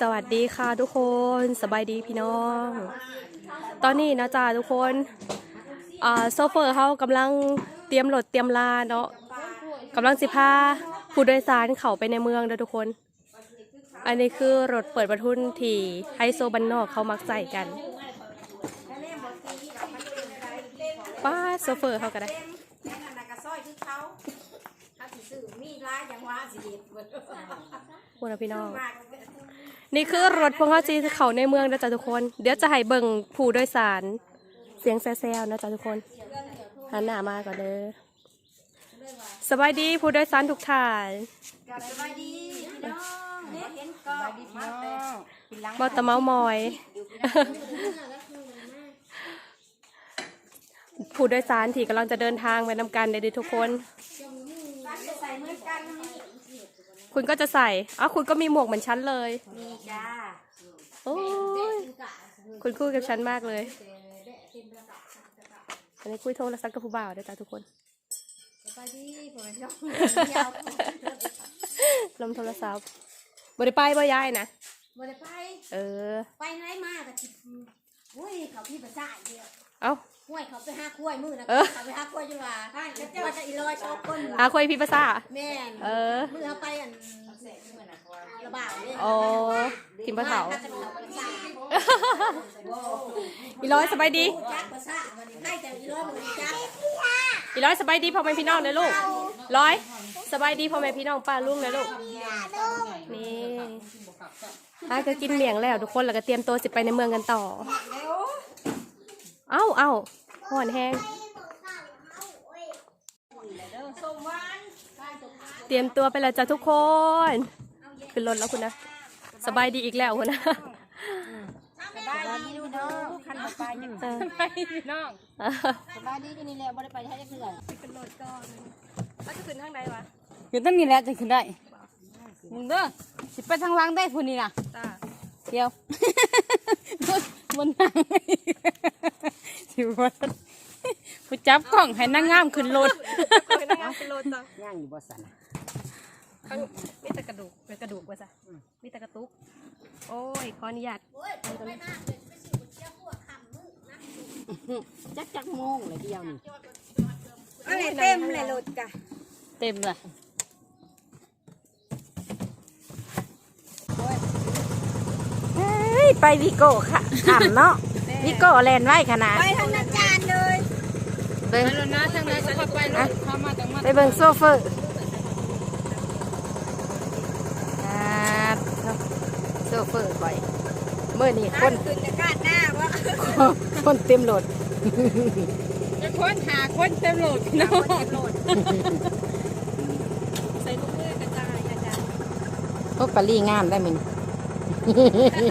สวัสดีค่ะทุกคนสบายดีพี่น้อง ตอนนี้นะจ๊ะทุกคนอ่าโซเฟอร์เขากำลังเตรียมรถเตรียมลาเนาะกำลังสิพาผู้โดยสารเข้าไปในเมืองเด้อทุกคน อันนี้คือรถเปิดประทุนที่ไฮโซบันนอกเขามักใส่กันป้าโซเฟอร์เขาก็ได้แม่นั่นน่ะก็ซอยคือเขาถ้าสิซื้อมีร้ายอย่างว่าสิเด็ดเบิดพวกนะพี่น้องมาก นี่คือรถพวกเขาจีเขาในเมืองนะจ๊ะทุกคน เดี๋ยวจะให้เบิ่งผู้โดยสาร เสียงแซ่ๆนะจ๊ะทุกคนหันหน้ามาก่อนเด้อสบายดีผู้โดยสารทุกท่านสบายดีพี่น้องเห็นก็มาแต่ปีหลังบอตะเมามอย ผู้โดยสารที่กำลังจะเดินทางไปนำกันเด้อทุกคน คุณก็จะใส่อ้าวคุณก็มีหมวกเหมือนฉันเลย มีจ้าโอ้ยคุณคู่กับฉันมากเลยอันนี้คุยโทรศัพท์กับผู้บ่าวเด้อจ้ะทุกคนสบายดีผมเป็นน้องเดียวลมโทรศัพท์บริไปบ่ย้ายนะบ่ได้ไป เออ ไปไหนมาก็สิอุ้ยเขาพี่ภาษาเดียวเอ้า ห้วยเขาไปหาคุ้วยมือนะเออเขาไปหาคุ้วยจังหวะว่าจะอีลอยชอบคนอาคุยพี่ภาษา แม่นเออ มือเขาไปอันระบาดเลยโอ้กินปลาเผาถ้จะเขาภาษาอีร้อยสบายดีจักภาษาวันนี้ให้แต่อีร้อยมือจักอีร้อยสบายดีพ่อแม่พี่น้องเลยลูก ร้อยสบายดีพ่อแม่พี่น้องป้าลุงเลยลูก นี่อาก็กินเมี่ยงแล้วทุกคนแล้วก็เตรียมตัวสิไปในเมืองกันต่อ เอ้าเอ้าห่อนแห้งเตรียมตัวไปแล้วจ้ะทุกคน ขึ้นรถแล้วคุณนะ สบายดีอีกแล้วคุณนะสบายดีดูเด้อคันไปยังเออสบายดีกันนี่แหละบ่ได้ไปให้จักเทื่อขึ้นรถก่อนแล้วจะขึ้นทางใดวะอยู่ตั้งนี้แหละจะขึ้นได้มึงเด้อสิไปทางหล่างได้พูนี่นะจ้าเดียวบนนั่ง สิบวันผู้จับกล้องให้นางงามขึ้นรถขึ้นทางขึ้นรถจ้ะย่างอยู่บ่สันข้างมีแต่กระดูกเป็นกระดูกว่าจ้ะมีแต่กระตุก โอ้ยขออนุญาตจักจักโมงเลยเดียวนี่อะไรเต็มเลยรถกะเต็มเลยเฮ้ยไปวิโก้ค่ะขำเนาะ วิโก้แลนไว้ขนาดไปทางอาจารย์เลยเบิ่งแล้วนะทางนั้นก็ขับไปรถเข้ามาจังมาไปเบิ่งโซเฟอร์อ่าโซเฟอร์บ่อยเมื่อนี้คนขึ้นจะกาดหน้าว่าคนเต็มรถจะค้นหาคนเต็มโหลดพี่น้องใส่ลูกมือกระจายอาจารย์โอ้ปลาลี่งามได้มันพอไปลิ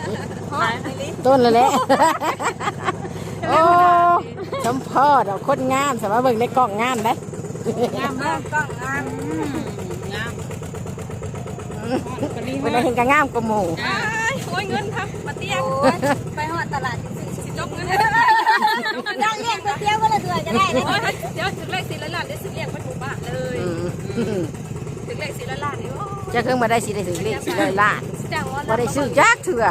ต้นแล้วแหละโอ้ชมพ่อดอกคนงามสามารถเบิ่งในกล้องงามได้งามมากกล้องงามงามกะลีเป็นมากเห็นก็งามกว่าหมู่โอ้ยเงินครับมาเตี้ยงไปหอดตลาดสิสิจกเงินจ้างเลี้ยงก๋วยเตี๋ยวก็ละเดือนจะได้เลยโอ้ยเดี๋ยวถึงเลขสี่ล้านล้านได้สิเรียกมาถูกบ้านเลยอืมถึงเลขสี่ล้านล้านนี่โอ้จะเครื่องมาได้สิได้ถึงเลขสิได้ล้านจ้างว่าบ่ได้ซื้อจักเถื่อ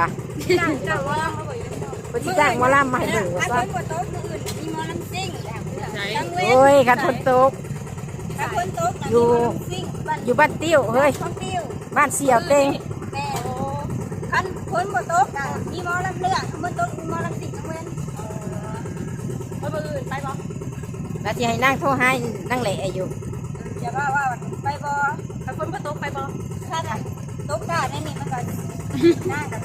จ้างจ้างว่าเขาบอกอยู่ในบ่สิจ้างหมาล่ำมาให้เบิ่งว่าถ้าซะคนบ่โต๊ะมืออื่นมีหมอลำซิ่งแล้วไหนตั้งเว้นโอ้ยคันคนตกถ้าคนโต๊ะอยู่ซิ่งบ้านอยู่บ้านติ้วเฮ้ยท่องเที่ยวบ้านเสี่ยวเต็งแม่คันคนบ่โต๊ะอะมีหมอลำเลือดคนโต๊ะมีหมอลำซิ่งทั้งเว้นเอออื่นไปบ่แล้วสิให้นั่งโทรให้นั่งแหละอยู่อย่าว่าว่าไปบ่ถ้าคนประตูไปบ่ถ้าจะโต๊ะได้นี่มันก็น่ากับ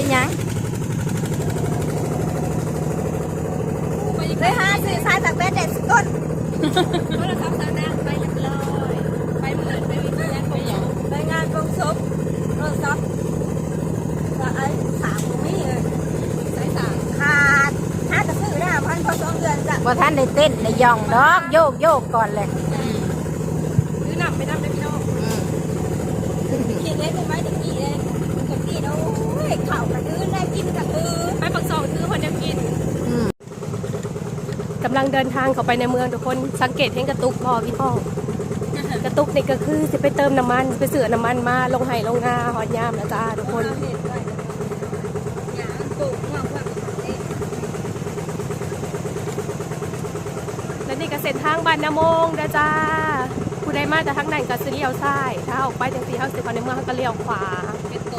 เป็นหยังเลยหาซื้อสายจากแบรนด์เด็ดสุดต้นเพราะเราทำตามนางไปเรียบร้อยไปเมื่อไปวิทยาไปอย่างไปงานกองศพรถซับก็ไอ้สามมีเลยสายสามขาดถ้าจะซื้อได้พันพอสองเดือนจะบ่ท่านได้เต้นได้ย่องดอกโยกโยกก่อนเลย ซื้อหนักไปนับได้พี่น้อง คิดเลยเป็นไม้ตะกี้เลยตะกี้โอ้ยเข่ากระดื้อได้กินกระดื้อ ไปปักซองซื้อคนเดียวกิน อืม กำ ลังเดินทางเข้าไปในเมืองทุกคนสังเกตเห็นกระตุกพอพี่พ่อกระตุกนี่ก็คือจะไปเติมน้ำมันไปเสือน้ำมันมาลงไห้ลงนาหอดยามนะจ้าทุกคนและนี่ก็เส้นทางบ้านนาโมงนะจ้าผู้ใดมาจากทางไหนก็สิเลี้ยวซ้ายถ้าออกไปจังสีเฮาสิเขาในเมืองเขาก็เลี้ยวขวาเป็นต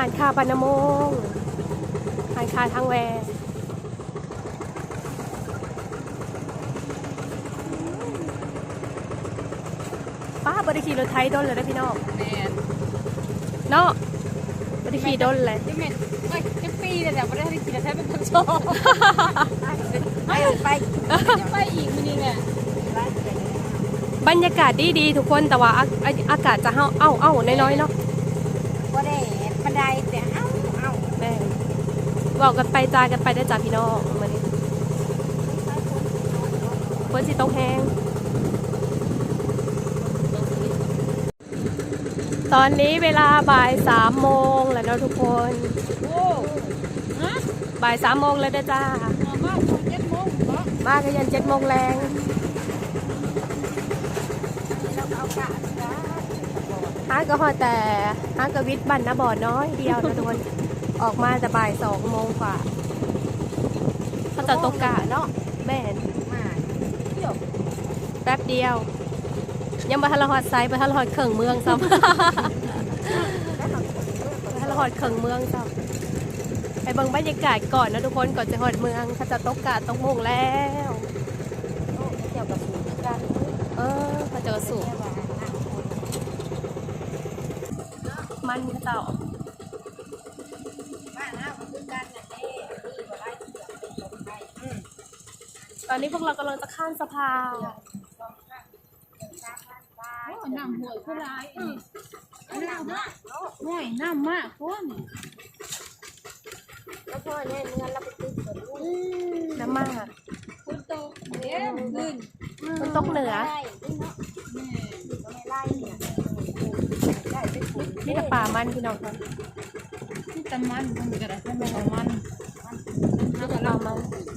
้านคาบานนาโมง หานคาทางแวป้าบริขี่รถไทยโดนเลยนะพี่น้องแม่นเนาะบริขี่โดนเลยที่แม่นเอ้ยจะปีเลยแต่บ่ได้ขี่แต่ใช้เป็นคนโชว์ไปไปไปอีกมื้อนี้แม่บรรยากาศดีดีๆทุกคนแต่ว่าอาอาอากาศจะเฮาเอ้าเอ้าน้อยๆเนาะ ก็ได้บันไดแต่เอ้าเอ้า แม่ บอกกันไปจากันไปได้จ้าพี่น้องมานี่ฝนสิตกแห้ง ตอนนี้เวลาบ่ายสามโมงแล้วเนาะทุกคนบ่ายสามโมงแล้วเด้จ้ามามาตอน7:00นบ่มากันยันเจ็ดโมงแรงเรากะนะฮาก็ฮอแต่ฮากวิทย์บันนะบ่อน้อยเดียวนะทุกคน ออกมาแต่บ่ายสองโมงกว่า เขาจะตกกะเนาะแม่นมาเที่ยวแป๊บเดียว ยังบ่ทันละฮอดไซส์บ่ทันละฮอดเข่งเมืองซ้ำบ่ทันละฮอดเข่งเมืองซ้ำไปเบิ่งบรรยากาศก่อนนะทุกคนก่อนจะฮอดเมืองเขาจะตกกะตกโมงแล้วเที่ยวกับสูงกันเออเขาจะสูบมันเขาเจ้า บ้านเราคือกันน่ะเด้นี่บ่ได้เที่ยวเป็นลมไปอืม ตอ นี้พวกเรากำลังจะข้ามสะพานโอ้น้ำห้วยคือหลายอีกน้ำมากห้วยน้ำมากพวกนี่แล้วพ่อเนี่ยเงินเราไปซื้อกับลูกน้ำมากคุณโตเด้มขึ้นมันตกเหนือไล่นี่เนาะแม่ก็ไม่ไล่เนี่ยได้ไปขุดนี่ต่ป่ามันพี่น้องครับที่ตะมันมันก็ได้ให้แม่เอามันนี่แต่ป่ามันน้ำมัน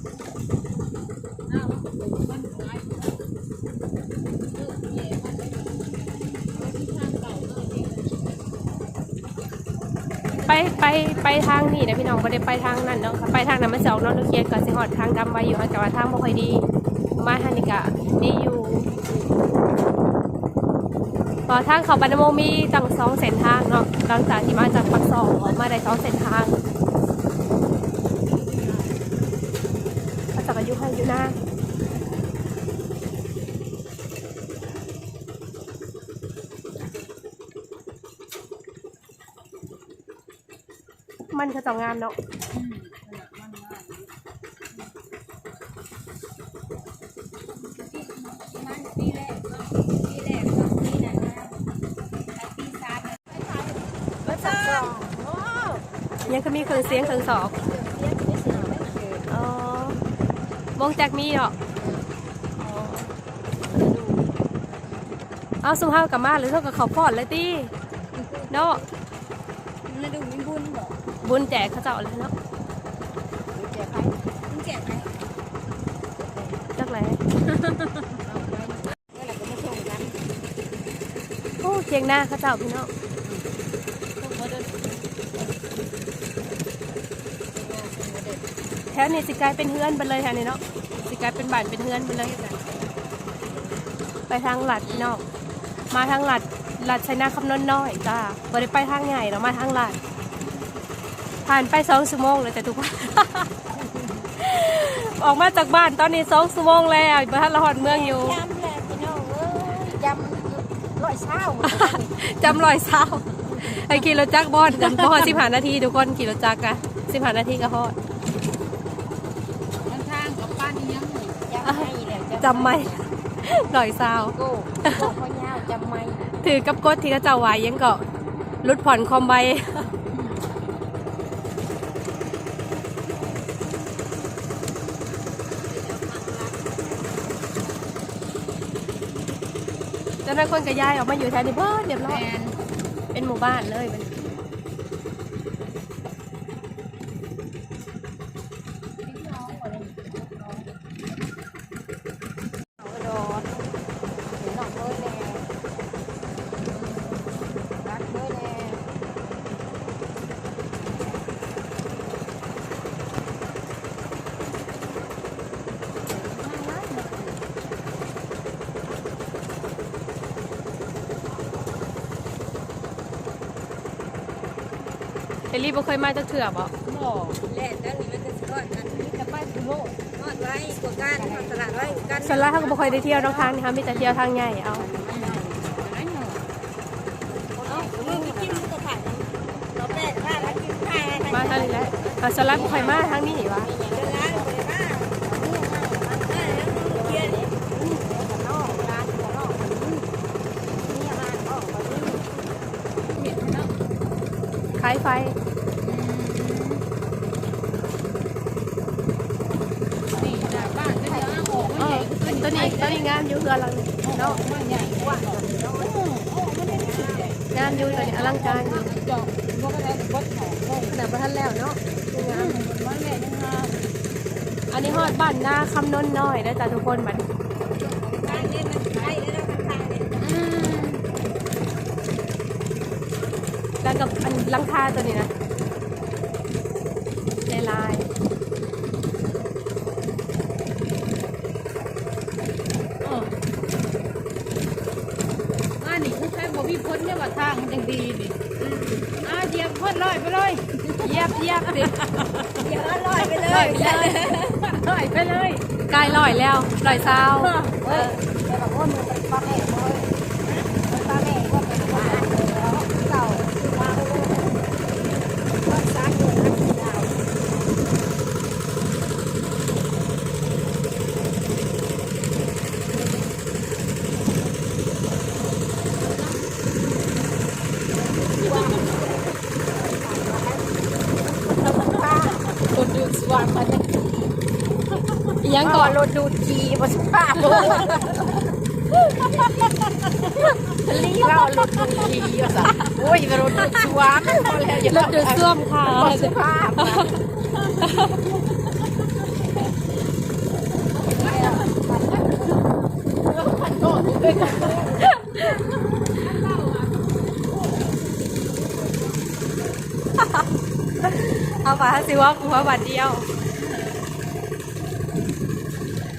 ไปไปไปทางนี่นะพี่น้องไม่ได้ไปทางนั้นเนาะค่ะไปทางนั้นมันจะออกนอกโนเคียนก่อนสิหอดทางดำไว้อยู่แต่ว่าทางบ่ค่อยดี มาทางนี้ก็ดีอยู่พอทางเขาบันดโมมีตั้งสองเส้นทางเนาะหลังจากที่มาจากปักสองออกมาได้สองเส้นทางเขาจะอายุให้อยู่หน้า มันเขาจะงามเนาะมันปีแรกเนาะปีแรกปีไหนนะแต่ปีสามเนี่ยไปถ่ายมาจ้าโอ้ยังก็มีเครื่องเสียงเครื่องสอบเรียกไม่เสียไม่เกิดอ๋อวงจากมีเหรออ๋อเอาสุภาพกลับมาหรือเท่ากับเขาพอดเลยตีเนาะนาดูมีบุญบอก บุญแจกเขาเจ้าเลยเนาะแจกใครมึงแจกใครจักแหลเอาไปเมื่อไหร่ก็มาส่งกันโอ้เคียงหน้าเขาเจ้าพี่เนาะแถวนี้สิกลายเป็นเฮือนไปเลยแถวนี้เนาะสิกลายเป็นบ้านเป็นเฮือนไปเลยไปทางหลัดพี่เนาะมาทางหลัดหลัดชัยนาคำนนน้อยจ้าบ่ได้ไปทางใหญ่เนาะมาทางหลัด ผ่านไปสองชั่วโมงเลยแต่ทุกคน ออกมาจากบ้านตอนนี้สองชั่วโมงแล้วบ้านละหอดเมืองอยู่ยำแหละพี่น้องเอ้ยยำร้อยเช้าหมดเลยจำรอยเศร้าไอ้ขี่รถจักรบอดกันพอสิบห้านาทีทุกคนขี่รถจักรอะสิบห้านาทีก็ฮอดมันทางกับป้านอีหยังนี่ยำให้แหละจำไม่รอยเศร้าโก้โก้ข้าวยาวจำไม่ถือกับกดที่เขาเจ้าไว้ยังเกาะรุดผ่อนคอมใบ จนนั้นคนก็ย้ายออกมาอยู่แทนนี่เบิดเรียบร้อยแม่นเป็นหมู่บ้านเลยมัน เอลลี่บ่เคยมาจักเถื่อบ่บ่แล่นแล้วนี่มันจะสิรอดกันนี่จะไปสุโลกรอดไว้กว่ากันทำตลาดไว้กว่ากันส่วนหลายเขาก็บ่ค่อยได้เที่ยวน้องทางนี่ค่ะมีแต่เที่ยวทางใหญ่เอาไอ้หนูเอ้ามึงมีกินมึงก็ผ่านเราแปลกว่าเรากินผ่านมาทางนี้แหละอะส่วนหลายบ่ค่อยมาทางนี้วะ เดินร้านเลยว่าเกียร์นี่นอกร้านนอกนี่ร้านนอก เห็นเนาะ คล้ายไฟ นี่หน้าบ้านก็จะอ้างออกเอว่าใหอญ่ขึ้นตัวนี้ตัวนี้งามอยู่เฮือนหลังนี้เนาะว่าใหญ่กว่าโอ้โอ้ไม่ได้ชื่อใหญ่งามอยู่ตัวนี้อลังการอยู่จอกว่าก็ได้บดหอมโอ้ขนาดบ่ทันแล้วเนาะงาม มันแม่ยังงามอันนี้ฮอดบ้านหน้าคำนนน้อยนะจ๊ะทุกคนบัดนี้ ร้านนี้มันใช่แล้วมันทางเนี่ย อืม แล้วกับอันห ลังคาตัวนี้นะลายลายเอออ่านี่คือแค่บ่มีพ้นเนี่ยว่าทางมันจังดีนี่อ่าเหยียบพ้นลอยไปเลยเยียบเยียบสิเดี๋ยวลอยไปเลลอยยไปเลยลอยไปเลยกายลอยแล้วลอยเศร้าเออแต่บอกว่ามันเป็นป้าแม่เลยป้าแม่ก็เป็นป้าแล้วเก่าป้าโอ้ก็สร้างเงินนักดาว คนดูสว่างมาเนี่ย อิห ยังก่อนรถดูดขี่ประสภาพเลยลีเรารถดูดขี่อยู่สะโอ้ยรถดูดสว่างพอแล้วอย่ารถดูดซ่วมค่ะประสภาพเอาไปสิว่ากูว่าบัตรเดียว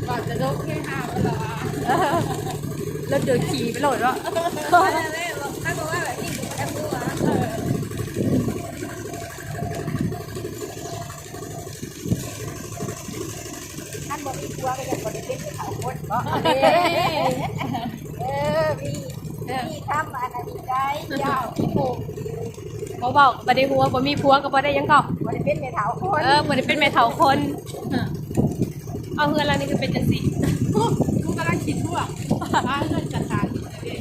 ก่อน จะลกแค่ห้าวันละรถดูดขี่ไปโหลดวะแม่บอกถ้าบอกว่าแบบนี้แอปตัวท่านบอกมีตัวก็จะบริเวณเขาคนก็เออมีมีทำอะไรได้ยาวที่โมงเขาบอกบ่ได้หัวบ่มีผัวก็บ่ได้หยังก็บริเวณในเท้าคนเออบ่ได้เป็นแม่เฒ่าคน เอาเฮือนแล้วนี่คือเป็นจังซี่กูกำลังคิดว่าบ้านเงินจัดการเลย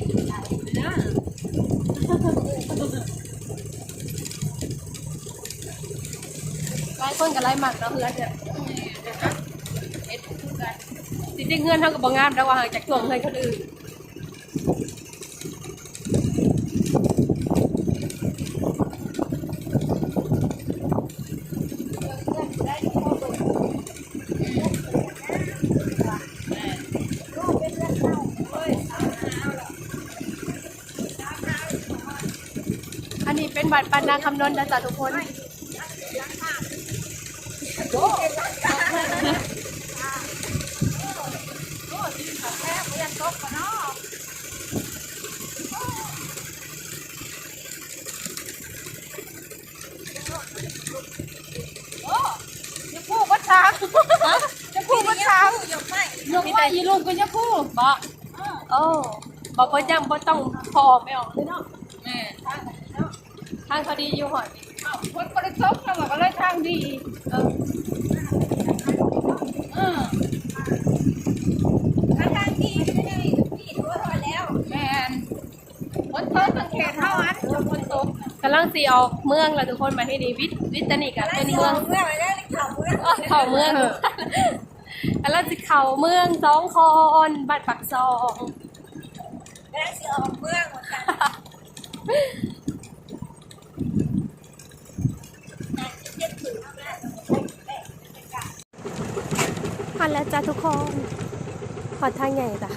นะหลายคนก็หลายมักเนาะเฮือนเนี่ยเฮ็ดคือกันจริงๆเฮือนเฮาก็บ่งามแต่ว่าห่างจากช่วงเฮือนคนอื่น นนี้เป็นบัตรปันนาคำนนท์นะจ๊ะทุกคนจะพูดว่าช้างจะพูดว่าช้างยกไม่ยกว่าอีลุงก็จะพูดบ่โอ้บอกว่าจำบ่ต้องพอไม่ออกเลยเนาะแม่ทางเขาดีอยู่หอดอ้าวคนบริสุทธิ์เราก็เลยทางดีเออเออถ้าทางที่ไม่ได้ที่ตัวแล้วแมนคนเธอสังเกตเท่าอันจนคนตกกำลังสีออกเมืองแล้วทุกคนมาที่นี่วิทวิทนิกอะเป็นเมืองเมือไหร่ได้ข่าวเมือเออเข้าเมืองกำลังสิเข้าเมืองสองคอนบัตรปักซองได้สิออกเมื่อหมดกันเจ็ดถึงแล้ว พันแล้วจ้าทุกคนข อทางใหญ่จ้ะ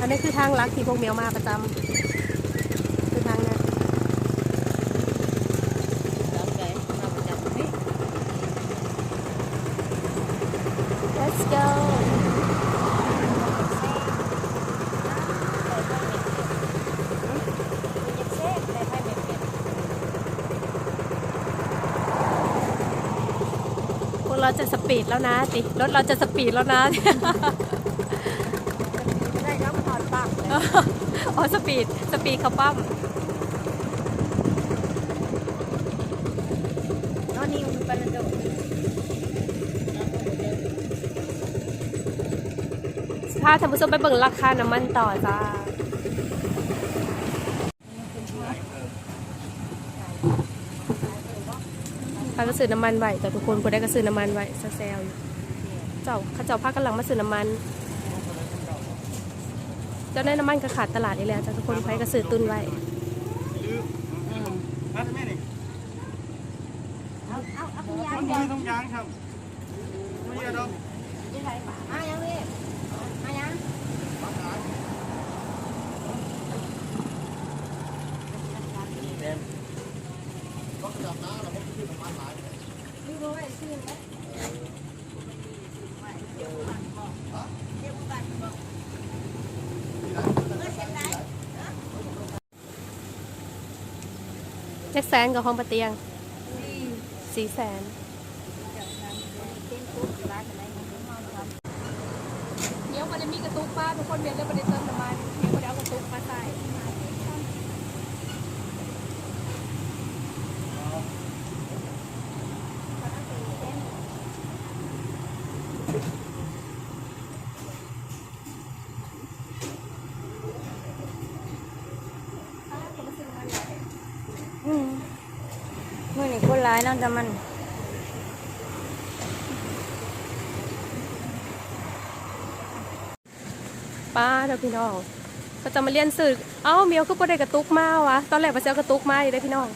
อันนี้คือทางลักที่พวกเมียวมาประจำคือทางเนี้ย Let's go เราจะส ปีดแล้วนะติรถเราจะสปีดแล้วนะได้น้ำถอดปากเลยอ๋อสปีดสปีดเขาปั้มนอนนี่มันเป็นระดับถ้าท่านผู้ชมไปเบิ่งราคาน้ำมันต่อจ้า พาก็ซื้อน้ำมันไว้แต่ทุกคนผู้ได้ก็ซื้อน้ำมันไว้ซะแซวอยู่เจ้าข้าเจ้าพากำลังมาซื้อน้ำมัน เจ้าได้น้ำมันก็ขาดตลาดอีกแล้วจ้าทุกคนไปก็ซื้อตุนไว้ไมนี่เอาเอาเอาคุณยายมันมีตรงยางครับไม่เยอะดอก มายังนี่มายัง แจ็คแสนกับห้องปะเตียงสี่แสนเดี๋ยวมันจะมีกระตุกป้าทุกคนเรียนเรื่องประเด็นเติมน้ำมันเดี๋ยวมันจะเอากระตุกมาใส่ เมื่อนี่คนร้ายนาะแต่มันป้าเด้อพี่น้อง ก็จะมาเรียนสื่อเอ้าเมียวคือประเด็นกระตุกมาวะตอนแรกมาเซลกระตุกมาอยู่ได้พี่น้อง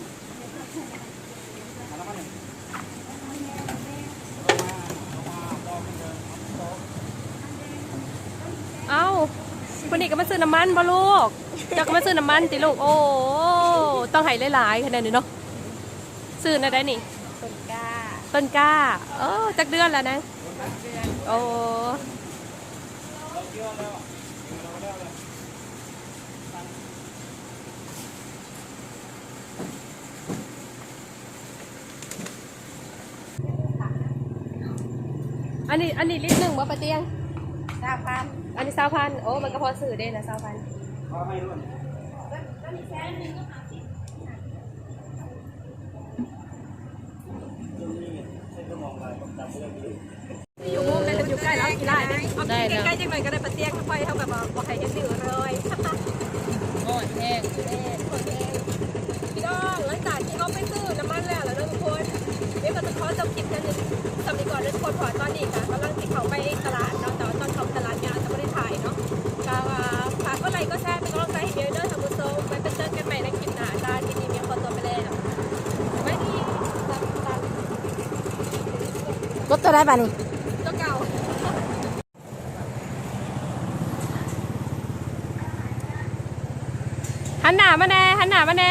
เอ้าคนนี้ก็มาซื้อน้ำมันบ่ลูกจะก็มาซื้อน้ำมันติลูกโอ้ต้องให้หลายๆขนาดนี้เนาะ ซื้อนะได้นี่ต้นกล้าต้นกล้าเออจักเดือนแล้วนะโอ้อันนี้อันนี้ลิตรหนึ่งว่าปะเตียงสาพันอันนี้สาวพันโอ้มันก็พอซื้อได้นะสาวพันขอให้รุ่น อยู่มุมเลยอยู่ใกล้แล้วกี่ไร่ได้ได้แล้วใกล้ๆจังเลยก็ได้ปะเตี้ยงเข้าไปเท่ากับบอกให้ยังซื้อเลยโอ้ยแห้งพี่น้องหลังจากที่เขาไปซื้อน้ำมันแล้วแล้วทุกคนเดี๋ยวก็จะขอจบคลิปกันหนึ่งสำนีก่อนทุกคนขอตอนนี้ค่ะกำลังที่เขาไปตลาดเนาะ รถตัวได้ป่ะนี่ตัวเก่าหันหน้ามาแน่หันหน้ามาแน่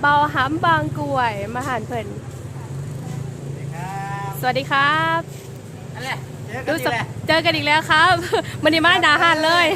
เบาหำบางกล้วยมาหารเพิ่นครับสวัสดีครับนั่นแหละเจอกันรู้อีสึกกแล้วเจอกันอีกแล้วครับมันนี้มาดาหานเลย